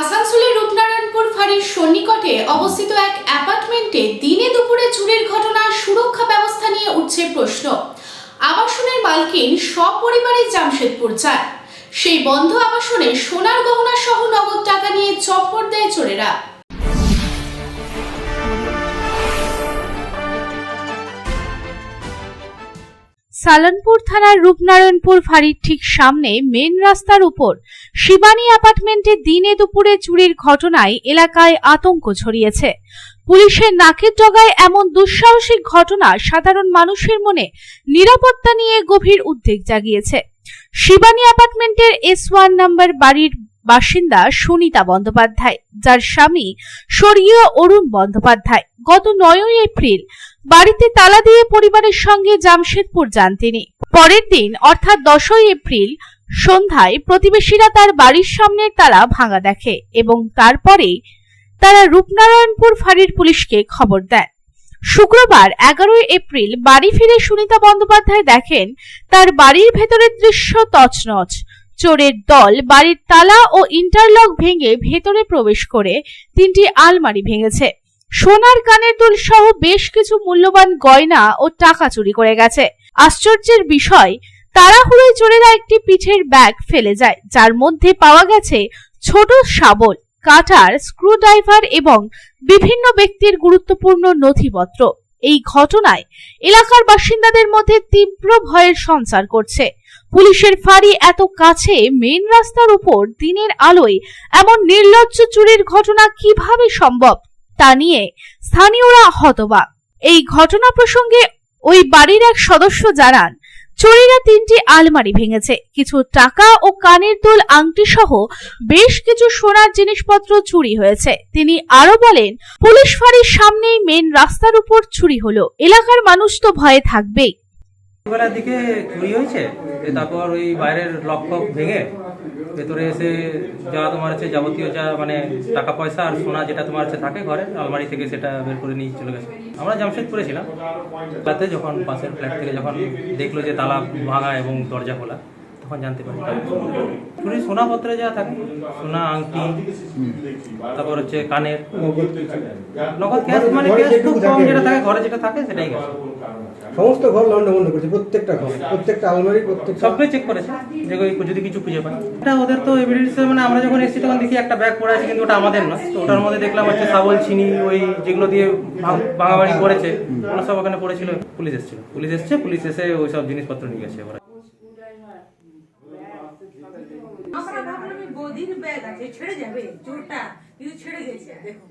আসানসোলের রূপনারায়ণপুর ফাঁড়ির সন্নিকটে অবস্থিত এক অ্যাপার্টমেন্টে দিনে দুপুরে চুরির ঘটনা সুরক্ষা ব্যবস্থা নিয়ে উঠছে প্রশ্ন। আবাসনের মালকিন সপরিবারে জামশেদপুর যায় সেই বন্ধ আবাসনে সোনার গহনা সহ নগদ টাকা নিয়ে চপ্পর দেয় চোরেরা। সালানপুর থানার রূপনারায়ণপুর ফাঁড়ির ঠিক সামনে মেন রাস্তার উপর শিবানী অ্যাপার্টমেন্টে দিনে দুপুরে চুরির ঘটনায় এলাকায় আতঙ্ক ছড়িয়েছে। পুলিশের নাকের ডগায় এমন দুঃসাহসিক ঘটনা সাধারণ মানুষের মনে নিরাপত্তা নিয়ে গভীর উদ্বেগ জাগিয়েছে। শিবানী অ্যাপার্টমেন্টের এস ওয়ান নাম্বার বাড়ির বাসিন্দা সুনিতা বন্দ্যোপাধ্যায়, যার স্বামী স্বর্গীয় অরুণ বন্দ্যোপাধ্যায়। গত নয়ই এপ্রিল বাড়িতে তালা দিয়ে পরিবারের সঙ্গে জামশেদপুর যান তিনি। পরের দিন, অর্থাৎ দশই এপ্রিল, সন্ধ্যায় প্রতিবেশীরা তার বাড়ির সামনের তালা ভাঙা দেখে এবং তারপরেই তারা রূপনারায়ণপুর ফাঁড়ির পুলিশকে খবর দেন। শুক্রবার এগারোই এপ্রিল বাড়ি ফিরে সুনিতা বন্দ্যোপাধ্যায় দেখেন তার বাড়ির ভেতরের দৃশ্য তছনছ। চোরের দল বাড়ির তালা ও ইন্টারলক ভেঙে ভেতরে প্রবেশ করে তিনটি আলমারি ভেঙেছে। সোনার কানের দুল সহ বেশ কিছু মূল্যবান গয়না ও টাকা চুরি করে গেছে। আশ্চর্যের বিষয়, তাড়াহুড়োয় চোরেরা একটি পিঠের ব্যাগ ফেলে যায়, যার মধ্যে পাওয়া গেছে ছোট শাবল, কাটার, স্ক্রুড্রাইভার এবং বিভিন্ন ব্যক্তির গুরুত্বপূর্ণ নথিপত্র। এই ঘটনায় এলাকার বাসিন্দাদের মধ্যে তীব্র ভয়ের সঞ্চার করছে। পুলিশের ফাঁড়ি এত কাছে মেন রাস্তার উপর দিনের আলোয় এমন নির্লজ্জ চুরির ঘটনা কীভাবে সম্ভব? তা নিয়ে স্থানীয়রা হতবাক। এই ঘটনা প্রসঙ্গে ওই বাড়ির এক সদস্য জানান, চোরেরা তিনটি আলমারি ভেঙেছে, কিছু টাকা ও কানের দুল আংটি সহ বেশ কিছু সোনার জিনিসপত্র চুরি হয়েছে। তিনি আরও বলেন, পুলিশ ফাঁড়ির সামনেই মেন রাস্তার উপর চুরি হলো, এলাকার মানুষ তো ভয়ে থাকবেই। বেলার দিকে চুরি হয়েছে তারপর ওই বাইরের ভেঙে ভেতরে এসে যা তোমার হচ্ছে যাবতীয় যা মানে টাকা পয়সা আর সোনা যেটা তোমার হচ্ছে থাকে ঘরে, আলমারি থেকে সেটা বের করে নিয়ে চলে গেছে। আমরা জামশেদপুরে ছিলাম রাতে যখন পাশের ফ্ল্যাট থেকে যখন দেখল যে তালা ভাঙা এবং দরজা খোলা, তখন জানতে পারি চুরি সোনাপত্রে যা থাকে, সোনা, আংটি, তারপর হচ্ছে কানের। নগদ ক্যাশ মানে ক্যাশ খুব কম যেটা থাকে, ঘরে যেটা থাকে সেটাই গেছে। সমস্ত ঘর লন্ডভন্ড করেছে প্রত্যেকটা ঘর প্রত্যেকটা আলমারি প্রত্যেক সবগুলো চেক করেছে যে ওই যদি কিছু খুঁজে পায়। এটা ওদের তো এভিডেন্স মানে আমরা যখন এসেছি তখন দেখি একটা ব্যাগ পড়ে আছে কিন্তু ওটা আমাদের না তো ওটার মধ্যে দেখলাম হচ্ছে সাবল চিনি ওই যেগুলো দিয়ে ভাঙ- ভাঙাভাঙি করেছে ওগুলো সব ওখানে পড়েছিল পুলিশ এসেছিল। পুলিশ এসছে পুলিশ এসে ওই সব জিনিসপত্র নিয়ে গেছে ওরা আমরা ভাবলাম এই ব্যাগ আছে ছেড়ে যাবে চোরটা কিন্তু ছেড়ে গেছে দেখুন।